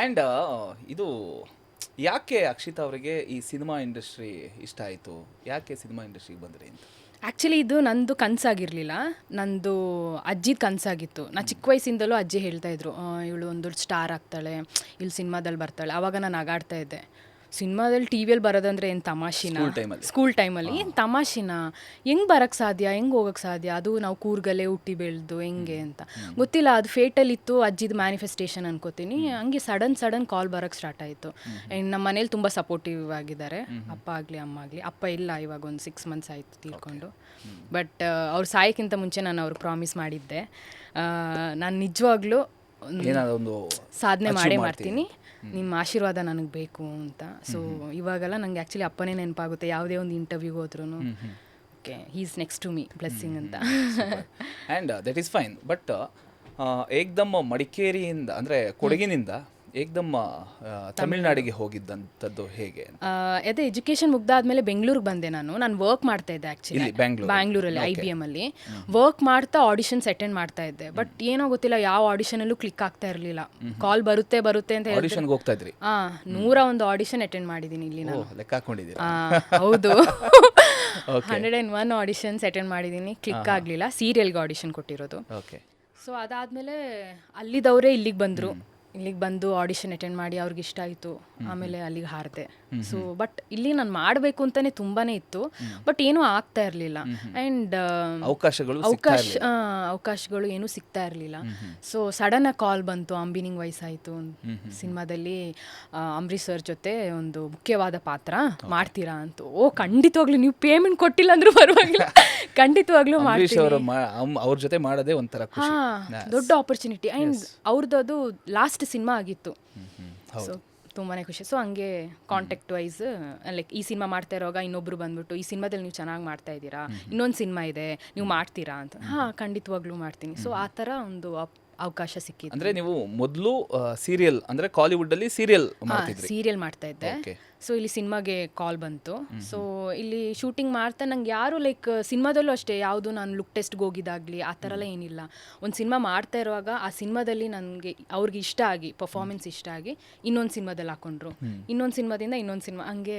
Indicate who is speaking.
Speaker 1: And ಇದು ಯಾಕೆ ಅಕ್ಷಿತ್ ಅವರಿಗೆ ಈ ಸಿನಿಮಾ ಇಂಡಸ್ಟ್ರಿ ಇಷ್ಟ ಆಯಿತು? ಯಾಕೆ ಸಿನಿಮಾ ಇಂಡಸ್ಟ್ರಿಗೆ ಬಂದ್ರಿ ಅಂತ?
Speaker 2: ಆ್ಯಕ್ಚುಲಿ ಇದು ನಂದು ಕನಸಾಗಿರಲಿಲ್ಲ. ನಂದು ಅಜ್ಜಿದ ಕನಸಾಗಿತ್ತು. ನಾ ಚಿಕ್ಕ ವಯಸ್ಸಿಂದಲೂ ಅಜ್ಜಿ ಹೇಳ್ತಾಯಿದ್ರು ಇವಳು ಒಂದು ಸ್ಟಾರ್ ಆಗ್ತಾಳೆ ಇಲ್ಲಿ ಸಿನಿಮಾದಲ್ಲಿ ಬರ್ತಾಳೆ. ಆವಾಗ ನಾನು ಆಗಾಡ್ತಾ ಇದ್ದೆ. ಸಿನಿಮಾದಲ್ಲಿ ಟಿ ವಿಯಲ್ಲಿ ಬರೋದಂದ್ರೆ ಏನು ತಮಾಷಿನ?
Speaker 1: School time ಅಲ್ಲಿ.
Speaker 2: ಸ್ಕೂಲ್ ಟೈಮಲ್ಲಿ ಏನು ತಮಾಷಿನ? ಹೆಂಗೆ ಬರೋಕ್ಕೆ ಸಾಧ್ಯ? ಹೆಂಗೆ ಹೋಗೋಕ್ಕೆ ಸಾಧ್ಯ? ಅದು ನಾವು ಕೂರ್ಗಲ್ಲೇ ಹುಟ್ಟಿ ಬೆಳೆದು ಹೆಂಗೆ ಅಂತ. ಗೊತ್ತಿಲ್ಲ ಅದು ಫೇಟಲ್ಲಿ ಇತ್ತು ಅಜ್ಜಿದ ಮ್ಯಾನಿಫೆಸ್ಟೇಷನ್ ಅನ್ಕೋತೀನಿ. ಹಂಗೆ ಸಡನ್ ಸಡನ್ ಕಾಲ್ ಬರೋಕ್ಕೆ ಸ್ಟಾರ್ಟ್ ಆಯಿತು. ಆ್ಯಂಡ್ ನಮ್ಮ ಮನೇಲಿ ತುಂಬ ಸಪೋರ್ಟಿವ್ ಆಗಿದ್ದಾರೆ. ಅಪ್ಪ ಆಗಲಿ ಅಮ್ಮ ಆಗಲಿ. ಅಪ್ಪ ಇಲ್ಲ ಇವಾಗ ಒಂದು ಸಿಕ್ಸ್ ಮಂತ್ಸ್ ಆಯಿತು ತಿಳ್ಕೊಂಡು ಬಟ್ ಅವ್ರು ಸಾಯಕ್ಕಿಂತ ಮುಂಚೆ ನಾನು ಅವ್ರು ಪ್ರಾಮಿಸ್ ಮಾಡಿದ್ದೆ. ನಾನು ನಿಜವಾಗ್ಲೂ
Speaker 1: ಏನಾದ್ರು ಒಂದು
Speaker 2: ಸಾಧನೆ ಮಾಡೇ
Speaker 1: ಮಾಡ್ತೀನಿ.
Speaker 2: ನಿಮ್ಮ ಆಶೀರ್ವಾದ ನನಗೆ ಬೇಕು ಅಂತ. ಸೊ ಇವಾಗೆಲ್ಲ ನಂಗೆ ಆ್ಯಕ್ಚುಲಿ ಅಪ್ಪನೇ ನೆನಪಾಗುತ್ತೆ ಯಾವುದೇ ಒಂದು ಇಂಟರ್ವ್ಯೂಗೆ ಹೋದ್ರೂ okay is next to me blessing ಅಂತ.
Speaker 1: And that is fine but ಏಕ್ದಮ್ಮ ಮಡಿಕೇರಿಯಿಂದ ಅಂದರೆ ಕೊಡಗಿನಿಂದ ಏಕ್ದಮ್ ಆ, ತಮಿಳ್ನಾಡಿಗೆ ಹೋಗಿದ್ದಂಥದ್ದು ಹೇಗೆ
Speaker 2: ಅದೇ ಎಜುಕೇಶನ್ ಮುಗ್ದಾದ್ಮೇಲೆ ಬೆಂಗಳೂರಿಗೆ ಬಂದೆ ನಾನು. ನಾನು ವರ್ಕ್ ಮಾಡ್ತಾ ಇದ್ದೆ ಆ್ಯಕ್ಚುಲಿ ಬ್ಯಾಂಗ್ಳೂರಲ್ಲಿ? ಐ ಬಿ ಎಂ ಅಲ್ಲಿ. ವರ್ಕ್ ಮಾಡ್ತಾ ಆಡಿಷನ್ಸ್ ಅಟೆಂಡ್ ಮಾಡ್ತಾ ಇದ್ದೆ. ಬಟ್ ಏನೋ ಗೊತ್ತಿಲ್ಲ ಯಾವ ಆಡಿಷನಲ್ಲೂ ಕ್ಲಿಕ್ ಆಗ್ತಾ ಇರಲಿಲ್ಲ. ಕಾಲ್ ಬರುತ್ತೆ ಬರುತ್ತೆ ಅಂತ
Speaker 1: ಆಡಿಷನ್ಗೆ ಹೋಗ್ತಾ ಇದ್ರಿ?
Speaker 2: ಆ ನೂರ ಒಂದು ಆಡಿಷನ್ ಅಟೆಂಡ್ ಮಾಡಿದ್ದೀನಿ ಇಲ್ಲಿ ನಾನು.
Speaker 1: ಲೆಕ್ಕ
Speaker 2: ಹಾಕೊಂಡಿದ್ದೀನಿ ಹೌದು. Hundred and one auditions attend ಮಾಡಿದ್ದೀನಿ. ಕ್ಲಿಕ್ ಆಗಲಿಲ್ಲ. ಸೀರಿಯಲ್ಗೆ ಆಡಿಷನ್ ಕೊಟ್ಟಿರೋದು.
Speaker 1: ಓಕೆ
Speaker 2: ಸೊ ಅದಾದಮೇಲೆ ಅಲ್ಲಿದವರೇ ಇಲ್ಲಿಗೆ ಬಂದರು. ಇಲ್ಲಿಗೆ ಬಂದು ಆಡಿಷನ್ ಅಟೆಂಡ್ ಮಾಡಿ ಅವ್ರಿಗೆ ಇಷ್ಟ ಆಯಿತು ಆಮೇಲೆ ಅಲ್ಲಿಗೆ ಹಾರಿದೆ. ಸೊ ಬಟ್ ಇಲ್ಲಿ ನಾನು ಮಾಡಬೇಕು ಅಂತಲೇ ತುಂಬಾ ಇತ್ತು ಬಟ್ ಏನೂ ಆಗ್ತಾ ಇರಲಿಲ್ಲ. ಆ್ಯಂಡ್
Speaker 1: ಅವಕಾಶಗಳು
Speaker 2: ಅವಕಾಶ ಅವಕಾಶಗಳು ಏನೂ ಸಿಗ್ತಾ ಇರಲಿಲ್ಲ. ಸೊ ಸಡನ್ ಆಗಿ ಕಾಲ್ ಬಂತು ಅಂಬಿನಿಂಗ್ ವಯಸ್ಸಾಯಿತು ಸಿನಿಮಾದಲ್ಲಿ ಅಂಬರೀಶ್ ಸರ್ ಜೊತೆ ಒಂದು ಮುಖ್ಯವಾದ ಪಾತ್ರ ಮಾಡ್ತೀರಾ ಅಂತ. ಓ ಖಂಡಿತವಾಗ್ಲೂ ನೀವು ಪೇಮೆಂಟ್ ಕೊಟ್ಟಿಲ್ಲ ಅಂದ್ರೂ ಪರವಾಗಿಲ್ಲ. ಖಂಡಿತವಾಗ್ಲೂ ಮಾಡ್ತೀನಿ.
Speaker 1: ಅವರ ಅವ್ರ ಜೊತೆ ಮಾಡೋದೇ ಒಂಥರ ಖುಷಿ.
Speaker 2: ಹಾ ದೊಡ್ಡ ಆಪರ್ಚುನಿಟಿ ಆ್ಯಂಡ್ ಅವ್ರದ್ದು ಅದು ಲಾಸ್ಟ್ ಸಿನಿಮಾ ಆಗಿತ್ತು ಸೊ ತುಂಬಾನೇ ಖುಷಿ. ಸೊ ಹಂಗೆ ಕಾಂಟ್ಯಾಕ್ಟ್ ವೈಸ್ ಲೈಕ್ ಈ ಸಿನಿಮಾ ಮಾಡ್ತಾ ಇರೋವಾಗ ಇನ್ನೊಬ್ರು ಬಂದ್ಬಿಟ್ಟು ಈ ಸಿನಿಮಾದಲ್ಲಿ ನೀವು ಚೆನ್ನಾಗಿ ಮಾಡ್ತಾ ಇದ್ದೀರಾ? ಇನ್ನೊಂದು ಸಿನಿಮಾ ಇದೆ ನೀವು ಮಾಡ್ತೀರಾ? ಅಂತ. ಹಾ ಖಂಡಿತವಾಗ್ಲೂ ಮಾಡ್ತೀನಿ. ಸೊ ಆ ಥರ ಒಂದು ಅವಕಾಶ ಸಿಕ್ಕಿದೆ
Speaker 1: ಅಂದ್ರೆ ನೀವು ಮೊದಲು ಸೀರಿಯಲ್ ಅಂದ್ರೆ ಕಾಲಿವುಡ್ ಅಲ್ಲಿ ಸೀರಿಯಲ್ ಮಾಡ್ತಿದ್ರಿ.
Speaker 2: ಸೀರಿಯಲ್ ಮಾಡ್ತಾ ಇದ್ದೆ. ಸೊ ಇಲ್ಲಿ ಸಿನಿಮಾಗೆ ಕಾಲ್ ಬಂತು. ಸೊ ಇಲ್ಲಿ ಶೂಟಿಂಗ್ ಮಾಡ್ತಾ ನಂಗೆ ಯಾರು ಲೈಕ್ ಸಿನಿಮಾದಲ್ಲೂ ಅಷ್ಟೇ ಯಾವುದು ನಾನು ಲುಕ್ ಟೆಸ್ಟ್ಗೆ ಹೋಗಿದ್ದಾಗಲಿ ಆ ಥರ ಎಲ್ಲ ಏನಿಲ್ಲ. ಒಂದು ಸಿನಿಮಾ ಮಾಡ್ತಾ ಇರುವಾಗ ಆ ಸಿನಿಮಾದಲ್ಲಿ ನನಗೆ ಅವ್ರಿಗೆ ಇಷ್ಟ ಆಗಿ ಪರ್ಫಾರ್ಮೆನ್ಸ್ ಇಷ್ಟ ಆಗಿ ಇನ್ನೊಂದು ಸಿನಿಮಾದಲ್ಲಿ ಹಾಕೊಂಡ್ರು. ಇನ್ನೊಂದು ಸಿನಿಮಾದಿಂದ ಇನ್ನೊಂದು ಸಿನಿಮಾ ಹಂಗೆ